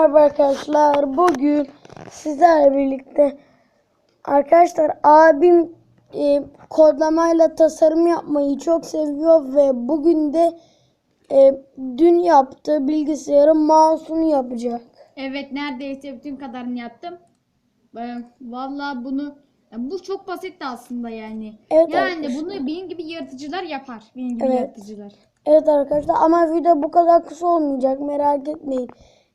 Merhaba arkadaşlar. Bugün sizlerle birlikte arkadaşlar abim e, kodlamayla tasarım yapmayı çok seviyor ve bugün de e, dün yaptığı bilgisayarın mouse'unu yapacak. Evet neredeyse bütün kadarını yaptım. Ee, Vallahi bunu ya bu çok basitti aslında yani. Evet yani arkadaşlar. bunu benim gibi yaratıcılar yapar. Benim gibi Evet. yaratıcılar. Evet arkadaşlar ama video bu kadar kısa olmayacak merak etmeyin.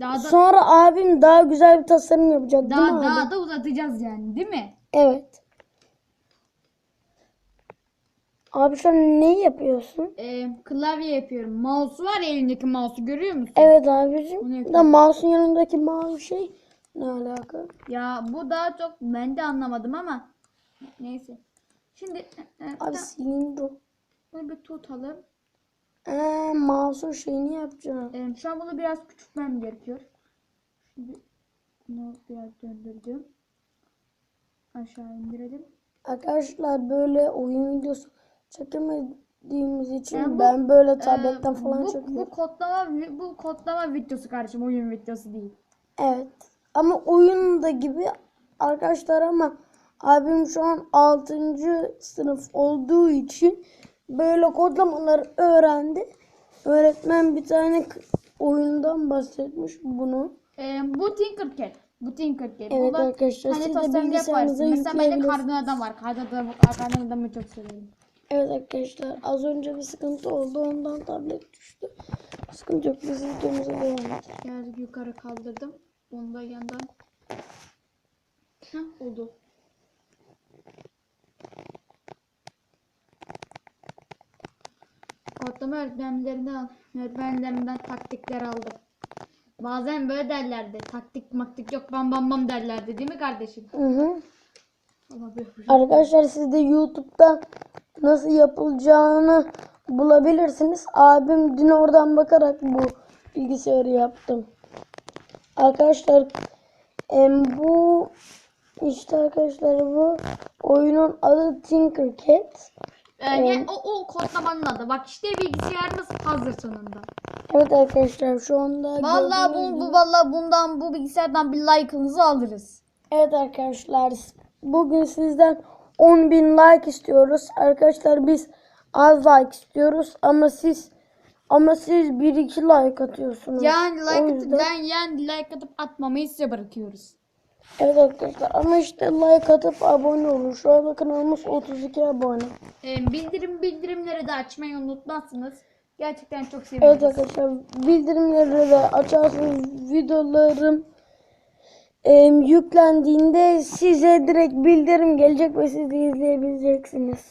Daha da Sonra abim daha güzel bir tasarım yapacak değil mi daha, abi? daha da uzatacağız yani değil mi? Evet. Abi sen ne yapıyorsun? Ee, klavye yapıyorum. Mouse var ya elindeki mouse'u görüyor musun? Evet abicim. yapıyorum. Da mouse'un yanındaki mavi şey ne alaka? Ya bu daha çok ben de anlamadım ama neyse. Şimdi e, e, Abi da- silindir. bunu bir tutalım. Eee mouse'un şeyini yapacağım. Ee, şu an bunu biraz küçültmem gerekiyor. Şimdi bunu biraz döndürdüm. Aşağı indirelim. Arkadaşlar böyle oyun videosu çekemediğimiz için Yani bu- ben böyle tabletten Ee, falan bu, çekiyorum. bu kodlama bu kodlama videosu kardeşim oyun videosu değil. Evet. Ama oyun da gibi arkadaşlar ama abim şu an 6. sınıf olduğu için böyle kodlamaları öğrendi. Öğretmen bir tane oyundan bahsetmiş bunu. Ee, bu Tinkercad. Bu Tinkercad. Evet Bu da arkadaşlar hani siz de bilgisayarınıza. Mesela ben de yükleyebilirsiniz. kardan adam var. Kardan adam, kardan adamı çok severim. Evet arkadaşlar az önce bir sıkıntı oldu ondan tablet düştü. Sıkıntı yok biz videomuza devam edelim. Biraz yukarı kaldırdım. Bunu da yandan. Heh, oldu. Kodlama öğretmenlerinden, öğretmenlerimden taktikler aldım. Bazen böyle derlerdi. Taktik maktik yok bam bam bam derlerdi değil mi kardeşim? Hı hı. Arkadaşlar siz de YouTube'da nasıl yapılacağını bulabilirsiniz. Abim dün oradan bakarak bu bilgisayarı yaptım. Arkadaşlar em, bu işte arkadaşlar bu oyunun adı Tinkercad. Yani o, o kodlamanın adı. Bak işte bilgisayarımız hazır sonunda. Evet arkadaşlar şu anda Vallahi bu, bu vallahi bundan bu bilgisayardan bir like'ınızı alırız. Evet arkadaşlar bugün sizden 10.000 like istiyoruz. Arkadaşlar biz az like istiyoruz ama siz ama siz 1-2 like atıyorsunuz. Yani like yüzden- atıp, yani like atıp atmamayı size bırakıyoruz. Evet arkadaşlar ama işte like atıp abone olun. Şu anda kanalımız 32 abone. Ee, bildirim bildirimleri de açmayı unutmazsınız. Gerçekten çok Evet seviniriz. arkadaşlar bildirimleri de açarsanız videolarım em, yüklendiğinde size direkt bildirim gelecek ve siz de izleyebileceksiniz.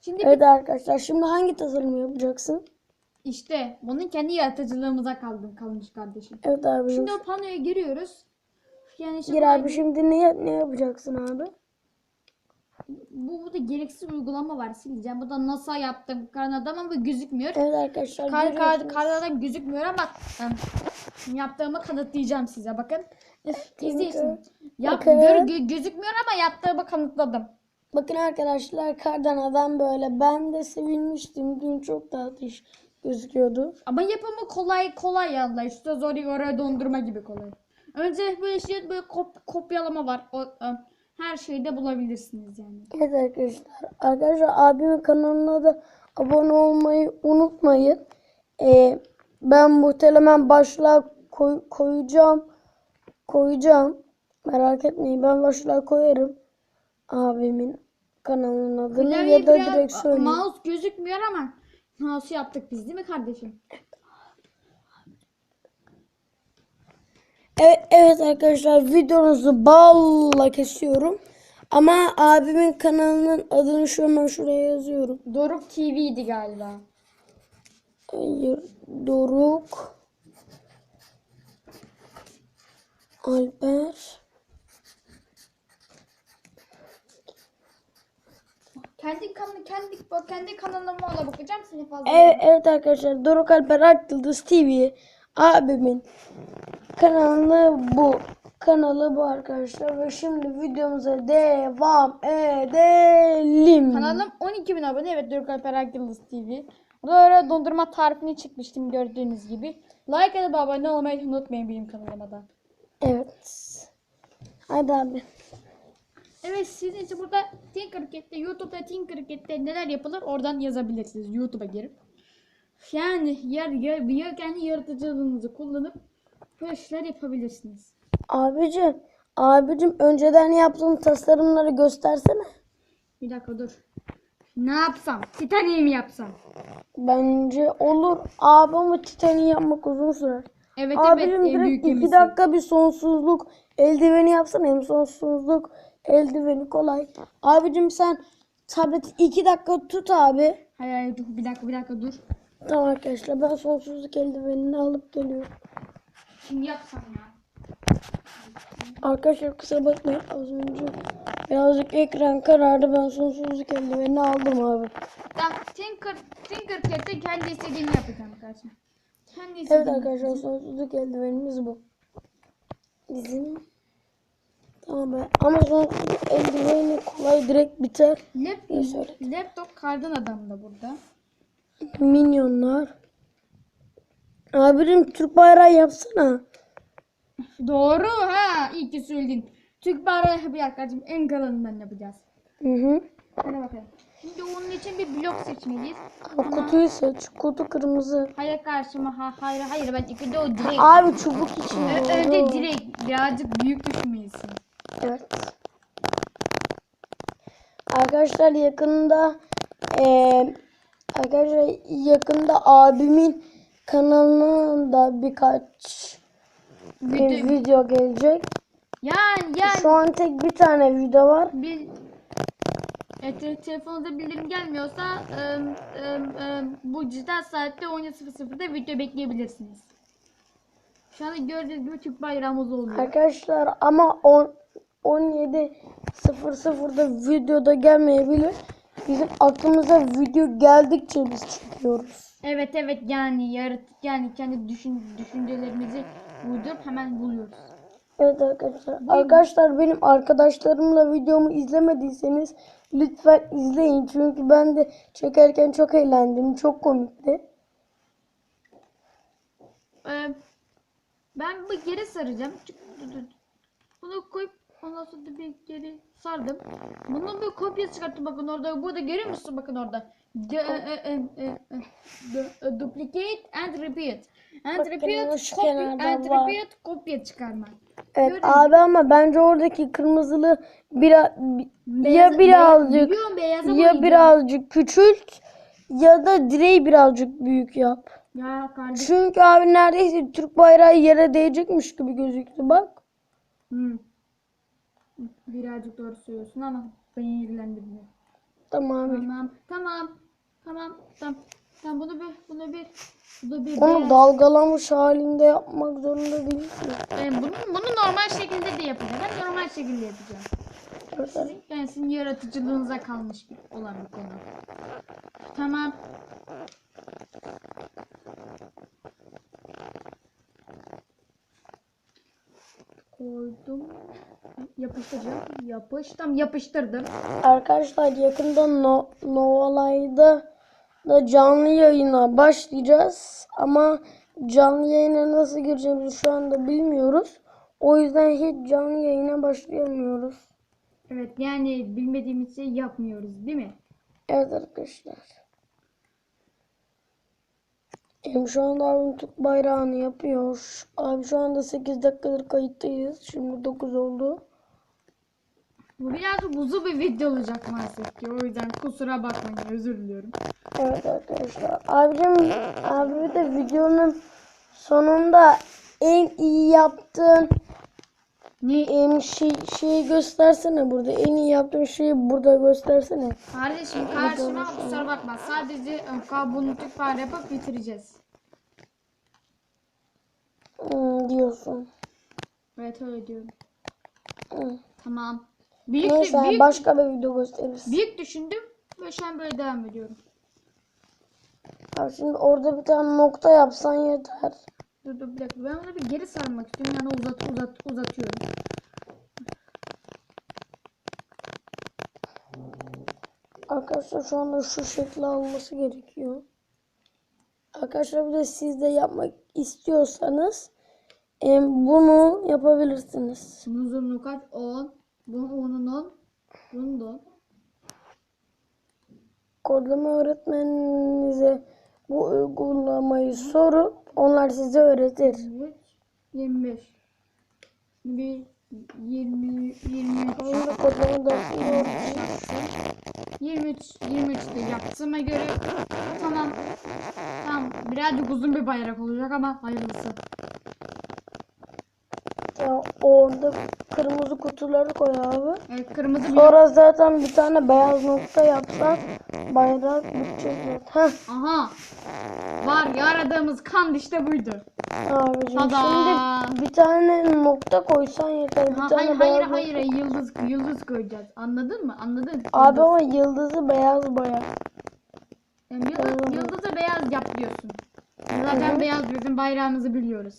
Şimdi Evet arkadaşlar şimdi hangi tasarım yapacaksın? işte bunun kendi yaratıcılığımıza kaldı, kalmış kardeşim. Evet abi. Şimdi o panoya giriyoruz. Yani şimdi Gir abi şimdi ne, ne yapacaksın abi? bu, bu da gereksiz uygulama var sileceğim. Bu da NASA yaptım. Karnadan ama gözükmüyor. Evet arkadaşlar Kar, kar, karnadan gözükmüyor ama yaptığımı kanıtlayacağım size. Bakın. İzleyin. Yap, gör, gö- gözükmüyor ama yaptığımı kanıtladım. Bakın arkadaşlar kardan adam böyle. Ben de sevinmiştim. Dün çok tatlış gözüküyordu. Ama yapımı kolay kolay yallah. İşte zor oraya dondurma gibi kolay. Önce böyle şey böyle kop, kopyalama var. O, e, her şeyde bulabilirsiniz yani. Evet arkadaşlar. Arkadaşlar abimin kanalına da abone olmayı unutmayın. Ee, ben muhtemelen başlığa koy- koyacağım. Koyacağım. Merak etmeyin ben başlığa koyarım. Abimin kanalının adını Klavye ya da direkt söyleyeyim. Mouse gözükmüyor ama mouse yaptık biz değil mi kardeşim? Evet, evet arkadaşlar videonuzu balla kesiyorum. Ama abimin kanalının adını şu hemen şuraya yazıyorum. Doruk TV'ydi galiba. Hayır, Doruk Alper Kendi kan kendi kendi kanalıma ona bakacağım seni fazla. Evet, evet arkadaşlar Doruk Alper Akyıldız TV abimin kanalı bu. Kanalı bu arkadaşlar ve şimdi videomuza devam edelim. Kanalım 12 bin abone. Evet Doruk Alper Akgıldız TV. Öyle dondurma tarifini çıkmıştım gördüğünüz gibi. Like atıp abone olmayı unutmayın benim kanalıma da. Evet. Hadi abi. Evet sizin için burada Tinkercad'de YouTube'da Tinkercad'de neler yapılır oradan yazabilirsiniz YouTube'a girip. Yani yer, yer, yer kendi yaratıcılığınızı kullanıp böyle şeyler yapabilirsiniz. Abicim. Abicim önceden yaptığın tasarımları göstersene. Bir dakika dur. Ne yapsam? Titanic mi yapsam? Bence olur. Abi ama Titanic'i yapmak uzun sürer. Evet Abicim evet direkt büyük iki dakika bir sonsuzluk eldiveni yapsana. Hem sonsuzluk eldiveni kolay. Abicim sen tableti iki dakika tut abi. Hayır hayır dur bir dakika bir dakika dur. Tamam arkadaşlar ben sonsuzluk eldivenini alıp geliyorum. Şimdi yapsam ya. Arkadaşlar kusura bakmayın az önce birazcık ekran karardı ben sonsuzluk eldivenini aldım abi. Tamam Tinker, Tinkercad'de kendi istediğimi yapacağım kardeşim. Kendi Evet istediğimi. arkadaşlar sonsuzluk eldivenimiz bu. Bizim Tamam be. Ama sonsuzluk eldiveni kolay direkt biter. Lap, İyi söyledin. laptop kardan adam da burada. Minyonlar. Abim Türk bayrağı yapsana. Doğru ha iyi ki söyledin. Türk bayrağı yapacağız kardeşim en kalınından yapacağız. Hı hı. Hadi bakalım. Şimdi onun için bir blok seçmeliyiz. Ama kutuyu seç. Kutu kırmızı. Hayır karşıma ha, hayır hayır ben önce o direk. Abi çubuk için. Ö- Önce direk birazcık büyük düşünmelisin. Evet. Arkadaşlar yakında eee arkadaşlar yakında abimin kanalına da birkaç e, Video, video gelecek. yani yani Şu an tek bir tane video var. bir e, te- telefonunuza bildirim gelmiyorsa ım, ım, ım, bu dijital saatte 17.00'da video bekleyebilirsiniz. Şu anda gördüğünüz gibi Türk bayrağımız oluyor. Arkadaşlar ama 10 17.00'da videoda gelmeyebilir. Bizim aklımıza video geldikçe biz çıkıyoruz. Evet evet yani yaratık yani kendi düşün, düşüncelerimizi uydurup hemen buluyoruz. Evet arkadaşlar. Arkadaşlar benim arkadaşlarımla videomu izlemediyseniz lütfen izleyin. Çünkü ben de çekerken çok eğlendim. Çok komikti. Ee, ben bu geri saracağım. Bunu koyup ondan sonra bir geri sardım. Bunun bir kopya çıkarttım bakın orada. Burada görüyor musun bakın orada. D- e, e, e, duplicate and repeat. And Bakın repeat, copy and var. repeat, kopya çıkarma. Evet Gördün abi ama bence oradaki kırmızılı biraz Beyaz- ya birazcık beyaz- ya birazcık küçült ya da direği birazcık büyük yap. Ya kardeşim. Çünkü abi neredeyse Türk bayrağı yere değecekmiş gibi gözüktü bak. Hmm. Birazcık doğru söylüyorsun ama beni ilgilendirmiyor. Tamam. Tamam, tamam, tamam, tamam. Tamam bunu bir, bunu bir, bunu bir. Onu dalgalanmış halinde yapmak zorunda değilsin. Ben bunu, bunu normal şekilde de yapacağım. Ben normal şekilde yapacağım. Sizin, yani sizin yaratıcılığınıza kalmış bir olan bir konu. Tamam. Koydum. Yapıştıracağım. Yapıştım, yapıştırdım. Arkadaşlar yakında no Novalay'da da canlı yayına başlayacağız. Ama canlı yayına nasıl gireceğimizi şu anda bilmiyoruz. O yüzden hiç canlı yayına başlayamıyoruz. Evet yani bilmediğimiz şey yapmıyoruz değil mi? Evet arkadaşlar. Hem şu anda abim Türk bayrağını yapıyor. Abi şu anda 8 dakikadır kayıttayız. Şimdi 9 oldu. Bu biraz uzun bir video olacak maalesef ki. O yüzden kusura bakmayın özür diliyorum. Evet arkadaşlar. Abicim abi de videonun sonunda en iyi yaptığın Ne? em, şey, şeyi göstersene burada. En iyi yaptığın şeyi burada göstersene. Kardeşim karşıma kusura bakma. Sadece e, kabuğunu Türk fare yapıp bitireceğiz. Hmm, diyorsun. Evet öyle diyorum. Hmm. Tamam. Büyük, Neyse büyük, başka bir video gösteririz. büyük düşündüm ve şu an böyle devam ediyorum. Abi şimdi orada bir tane nokta yapsan yeter. Dur dur bir dakika. Ben bunu bir geri sarmak istiyorum. Yani uzat uzat uzatıyorum. Arkadaşlar şu anda şu şekli alması gerekiyor. Arkadaşlar bir de siz de yapmak istiyorsanız bunu yapabilirsiniz. Bunun uzunluğu kaç? 10. Bunun 10'un 10. Bunun da 10. Kodlama öğretmeninize bu uygulamayı sorup onlar size öğretir. 23, 25. Bir 20, 23. Sonra kodlama öğretir. 23, 23 de yaptığıma göre tamam. Tamam birazcık uzun bir bayrak olacak ama hayırlısı. Ya orada kırmızı kutuları koy abi. Evet kırmızı bir... Sonra zaten bir tane beyaz nokta yapsan bayrak bitecek zaten. Heh. Aha. Var ya aradığımız kan işte buydu. Abicim Tada! şimdi bir tane nokta koysan yeter. Bir Ha, tane hayır beyaz hayır hayır nokta. yıldız yıldız koyacağız. Anladın mı? Anladın? Abi Yıldız. ama yıldızı beyaz boya. Yani yıldız, yıldızı beyaz yap diyorsun. Zaten beyaz bizim bayrağımızı biliyoruz.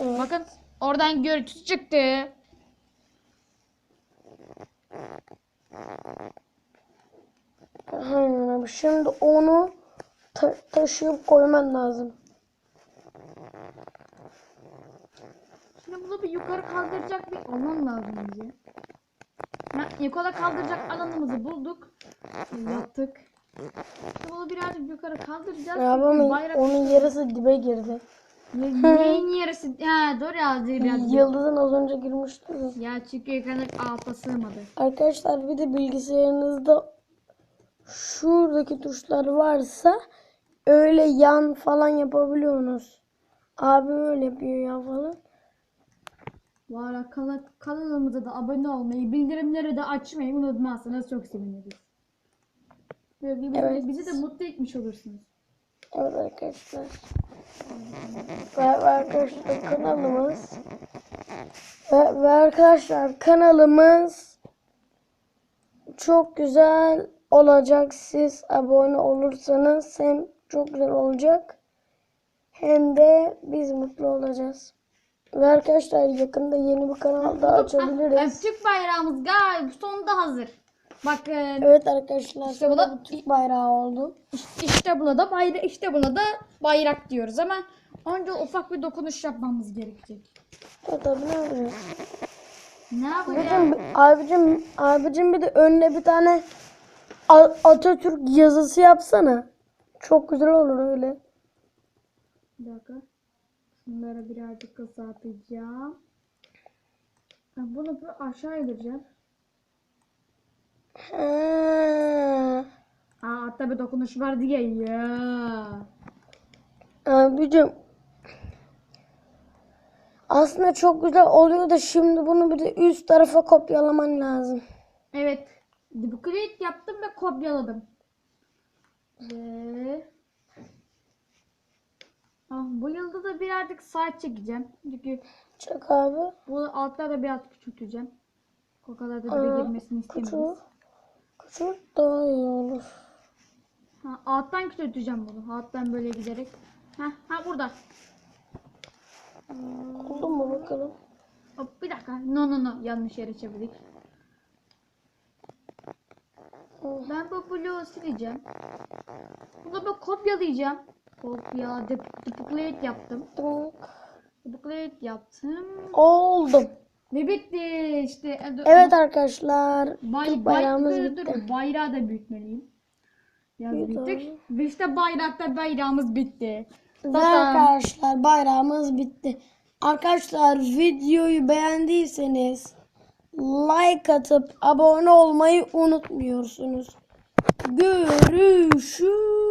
Evet. Bakın oradan görüntü çıktı. Aynen. Şimdi onu ta- taşıyıp koyman lazım. Şimdi bunu bir yukarı kaldıracak bir alan lazım bize. Ha, yukarı kaldıracak alanımızı bulduk. Yaptık. Şimdi bunu birazcık yukarı kaldıracağız. Ama bayrak... onun yarısı dibe girdi. Ne- Neyin yarısı? Ha doğru ya biraz. Yıldızın az önce girmişti. Ya çünkü yukarı alta sığmadı. Arkadaşlar bir de bilgisayarınızda şuradaki tuşlar varsa öyle yan falan yapabiliyorsunuz. Abi öyle yapıyor ya falan. Ara kala- kanalımıza da abone olmayı, bildirimleri de açmayı unutmazsanız çok seviniriz. Böyle bizi, Evet. bizi de mutlu etmiş olursunuz. Evet arkadaşlar. Ve, ve arkadaşlar kanalımız ve, ve arkadaşlar kanalımız çok güzel olacak. Siz abone olursanız hem çok güzel olacak hem de biz mutlu olacağız. Ve arkadaşlar yakında yeni bir kanal daha Ha, açabiliriz. Türk bayrağımız galiba sonunda hazır. Bakın Evet arkadaşlar İşte bu da- Türk bayrağı oldu. işte, buna da bayrak, işte buna da bayrak diyoruz ama önce ufak bir dokunuş yapmamız gerekecek. Evet abi ne yapacağız? Ne yapacağız? Abicim, abicim, abicim bir de önüne bir tane Atatürk yazısı yapsana. Çok güzel olur öyle. Bir dakika. Şunları birazcık kısaltacağım. Bunu aşağı indireceğim. Ha. Aa, hatta bir dokunuş var diye ya. Abicim. Aslında çok güzel oluyor da şimdi bunu bir de üst tarafa kopyalaman lazım. Evet. Duplicate yaptım ve kopyaladım. Ve ah, bu yılda da birazcık sağ çekeceğim. Çünkü Çek abi. bu altları da biraz küçülteceğim. O kadar da Aa, girmesini istemiyoruz. Küçük daha iyi olur. Ha, alttan küçülteceğim bunu. Alttan böyle giderek. Ha, ha burada. Oldu mu bakalım? Hop, bir dakika. No no no. Yanlış yere çevirdik. Ben bu bloğu sileceğim. Bunu ben kopyalayacağım. Kopya, duplicate yaptım. Duplicate yaptım. Oldum. Ve bitti işte. E, Evet arkadaşlar. Bay, bayrağımız dur, bitti. dur, bayrağı da büyütmeliyim. Büyüttük. Ve işte bayrakta bayrağımız bitti. Ve arkadaşlar bayrağımız bitti. Arkadaşlar videoyu beğendiyseniz like atıp abone olmayı unutmuyorsunuz. Görüşürüz.